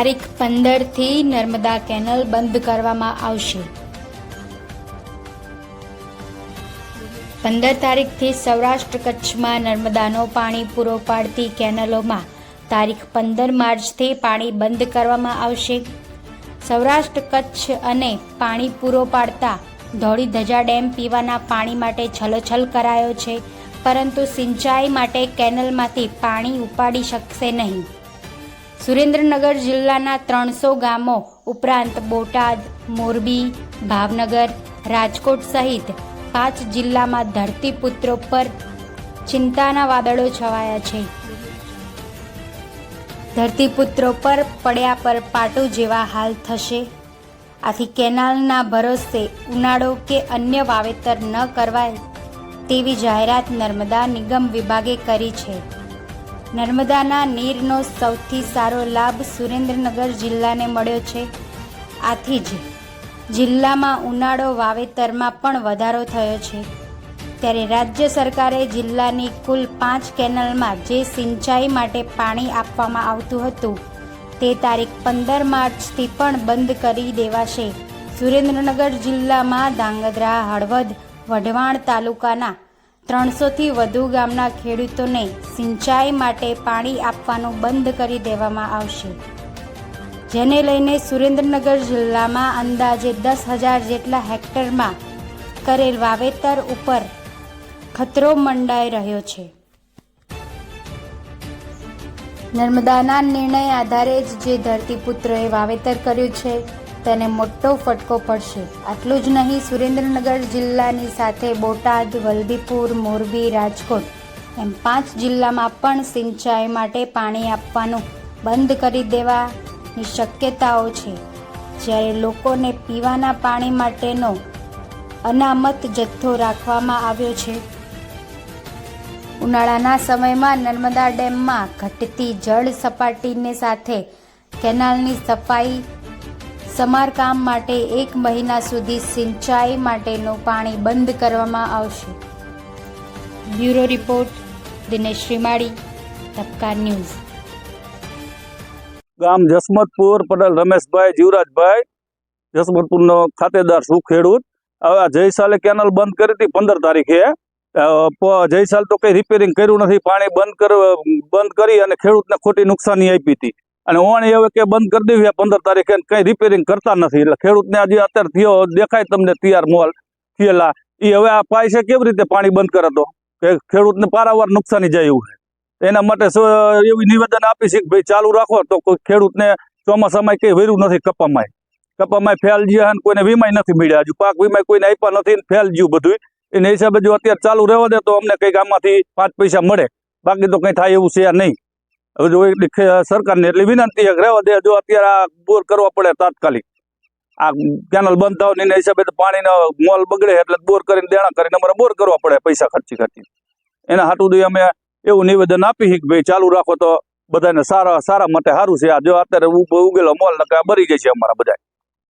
તારીખ પંદરથી નર્મદા કેનલ બંધ કરવામાં આવશે. પંદર તારીખથી સૌરાષ્ટ્ર કચ્છમાં નર્મદાનો પાણી પૂરો પાડતી કેનલોમાં તારીખ પંદર માર્ચથી પાણી બંધ કરવામાં આવશે. સૌરાષ્ટ્ર કચ્છ અને પાણી પૂરો પાડતા ધોળી ધજા ડેમ પીવાના પાણી માટે છલોછલ કરાયો છે, પરંતુ સિંચાઈ માટે કેનલમાંથી પાણી ઉપાડી શકશે નહીં. સુરેન્દ્રનગર જિલ્લાના ત્રણસો ગામો ઉપરાંત બોટાદ, મોરબી, ભાવનગર, રાજકોટ સહિત પાંચ જિલ્લામાં ધરતીપુત્રો પર ચિંતાના વાદળો છવાયા છે. ધરતીપુત્રો પર પડ્યા પર પાટો જેવા હાલ થશે. આથી કેનાલના ભરોસે ઉનાળો કે અન્ય વાવેતર ન કરવાય તેવી જાહેરાત નર્મદા નિગમ વિભાગે કરી છે. નર્મદાના નીરનો સૌથી સારો લાભ સુરેન્દ્રનગર જિલ્લાને મળ્યો છે. આથી જ જિલ્લામાં ઉનાળો વાવેતરમાં પણ વધારો થયો છે. ત્યારે રાજ્ય સરકારે જિલ્લાની કુલ પાંચ કેનલમાં જે સિંચાઈ માટે પાણી આપવામાં આવતું હતું, તે તારીખ પંદર માર્ચથી પણ બંધ કરી દેવાશે. સુરેન્દ્રનગર જિલ્લામાં ધાંગધ્રા, હળવદ, વઢવાણ તાલુકાના ત્રણસોથી વધુ ગામના ખેડૂતોને સિંચાઈ માટે પાણી આપવાનું બંધ કરી દેવામાં આવશે. જેને લઈને સુરેન્દ્રનગર જિલ્લામાં અંદાજે દસ હજાર જેટલા હેક્ટરમાં કરેલ વાવેતર ઉપર ખતરો મંડાઈ રહ્યો છે. નર્મદાના નિર્ણય આધારે જ જે ધરતીપુત્રોએ વાવેતર કર્યું છે તેને મોટો ફટકો પડશે. આટલું જ નહીં, સુરેન્દ્રનગર જિલ્લાની સાથે બોટાદ, વલભીપુર, મોરબી, રાજકોટ એમ પાંચ જિલ્લામાં પણ સિંચાઈ માટે પાણી આપવાનું બંધ કરી દેવાની શક્યતાઓ છે. જ્યારે લોકોને પીવાના પાણી માટેનો અનામત જથ્થો રાખવામાં આવ્યો છે. ઉનાળાના સમયમાં નર્મદા ડેમમાં ઘટતી જળ સપાટીને સાથે કેનાલની સફાઈ સમારકામ માટે એક મહિના સુધી સિંચાઈ માટેનું પાણી બંધ કરવામાં આવશે. બ્યુરો રિપોર્ટ, દિનેશ શ્રીમાળી, તબકા ન્યૂઝ. ગામ જસમતપુર, પટેલ રમેશભાઈ, જીવરાજભાઈ, જસમતપુરનો ખાતેદાર શું ખેડૂત? હવે આ જયસાલે કેનલ બંધ કરી હતી પંદર તારીખે. જયસાલ તો કઈ રિપેરિંગ કર્યું નથી, પાણી બંધ કર, બંધ કરી અને ખેડૂતને ખોટી નુકસાની આપી હતી. અને ઓણી હવે કે બંધ કરી દેવી પંદર તારીખે કઈ રિપેરિંગ કરતા નથી. એટલે ખેડૂતને આજે અત્યારે થયો, દેખાય તમને તૈયાર મોલ થયેલા. એ હવે આ પૈસા કેવી રીતે પાણી બંધ કરે તો? કે ખેડૂતને પારાવાર નુકસાની જાય એવું છે. એના માટે એવું નિવેદન આપી છે કે ભાઈ ચાલુ રાખો, તો કોઈ ખેડૂતને ચોમાસામાં કંઈ વેર્યું નથી કપામાં. કપામાં ફેલ ગયા અને કોઈને વીમાય નથી મળ્યા. હજુ પાક વીમાય કોઈને આપ્યા નથી ફેલ ગયું બધું એના હિસાબે જો અત્યારે ચાલુ રહેવા દે તો અમને કંઈક આમાંથી પાંચ પૈસા મળે. બાકી તો કંઈ થાય એવું છે નહીં. હવે જો એટલી સરકારને એટલી વિનંતી છે રહેવા દે, જો અત્યારે આ બોર કરવા પડે તાત્કાલિક. આ કેનલ બંધ થવાની એના હિસાબે પાણીનો મોલ બગડે એટલે બોર કરીને, દેણા કરીને અમારે બોર કરવા પડે પૈસા ખર્ચી ખર્ચી. એના હાટું અમે એવું નિવેદન આપી કે ભાઈ ચાલુ રાખો તો બધાને સારા સારા માટે સારું છે. આ જો અત્યારે ઉગેલો મોલ નકા મરી જાય છે અમારા બધા